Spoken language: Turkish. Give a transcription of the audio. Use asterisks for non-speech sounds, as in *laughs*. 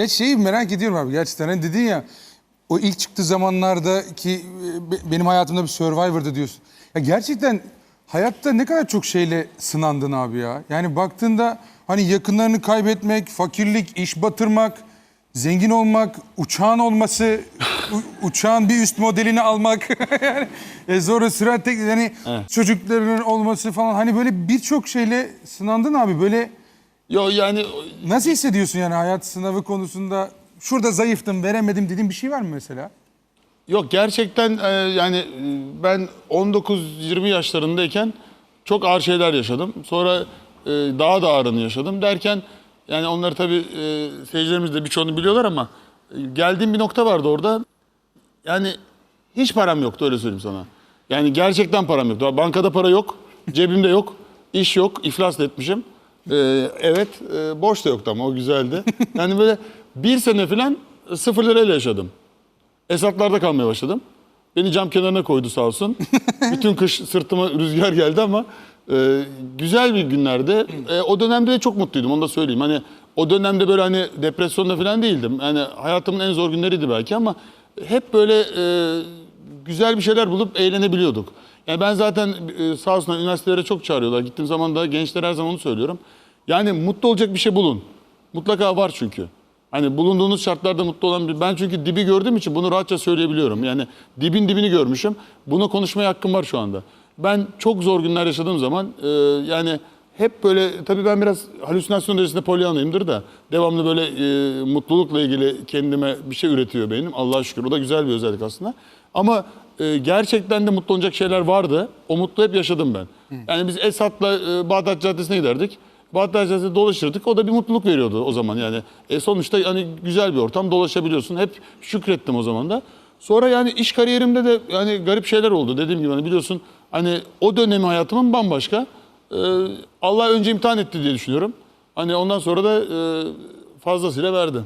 Ya şeyi merak ediyorum abi gerçekten. Hani dedin ya o ilk çıktığı zamanlardaki e, be- benim hayatımda bir Survivor'dı diyorsun. Ya gerçekten hayatta ne kadar çok şeyle sınandın abi ya. Yani baktığında hani yakınlarını kaybetmek, fakirlik, iş batırmak, zengin olmak, uçağın olması, uçağın bir üst modelini almak. *laughs* yani e sonra sürat tek yani çocuklarının olması falan hani böyle birçok şeyle sınandın abi. Böyle Yo yani Nasıl hissediyorsun yani hayat sınavı konusunda? Şurada zayıftım, veremedim dediğin bir şey var mı mesela? yok gerçekten e, yani e, ben 19-20 yaşlarındayken çok ağır şeyler yaşadım. Sonra e, daha da ağırını yaşadım derken yani onları tabii e, seyircilerimiz de birçoğunu biliyorlar ama e, geldiğim bir nokta vardı orada. Yani hiç param yoktu öyle söyleyeyim sana. Yani gerçekten param yoktu. Bankada para yok, cebimde yok, iş yok, iflas da etmişim. Ee, evet, e, borç da yoktu ama o güzeldi. *laughs* Yani böyle bir sene falan sıfır lirayla yaşadım. Esatlarda kalmaya başladım. Beni cam kenarına koydu sağ olsun. *laughs* Bütün kış sırtıma rüzgar geldi ama e, güzel bir günlerdi. E, o dönemde de çok mutluydum onu da söyleyeyim. Hani o dönemde böyle hani depresyonda falan değildim. Yani hayatımın en zor günleriydi belki ama hep böyle e, güzel bir şeyler bulup eğlenebiliyorduk. Yani ben zaten e, sağ olsunlar üniversitelere çok çağırıyorlar. Gittiğim zaman da gençlere her zaman onu söylüyorum. Yani mutlu olacak bir şey bulun. Mutlaka var çünkü. Hani bulunduğunuz şartlarda mutlu olan bir... Ben çünkü dibi gördüğüm için bunu rahatça söyleyebiliyorum. Yani dibin dibini görmüşüm. Bunu konuşmaya hakkım var şu anda. Ben çok zor günler yaşadığım zaman e, yani hep böyle... Tabii ben biraz halüsinasyon derecesinde polyanlıyımdır da... Devamlı böyle e, mutlulukla ilgili kendime bir şey üretiyor benim. Allah'a şükür. O da güzel bir özellik aslında. Ama e, gerçekten de mutlu olacak şeyler vardı. O mutlu hep yaşadım ben. Yani biz Esat'la e, Bağdat Caddesi'ne giderdik. Bağdat Caddesi'nde dolaşırdık. O da bir mutluluk veriyordu o zaman yani. E sonuçta hani güzel bir ortam dolaşabiliyorsun. Hep şükrettim o zaman da. Sonra yani iş kariyerimde de yani garip şeyler oldu. Dediğim gibi hani biliyorsun hani o dönemi hayatımın bambaşka. E, Allah önce imtihan etti diye düşünüyorum. Hani ondan sonra da e, fazlasıyla verdi.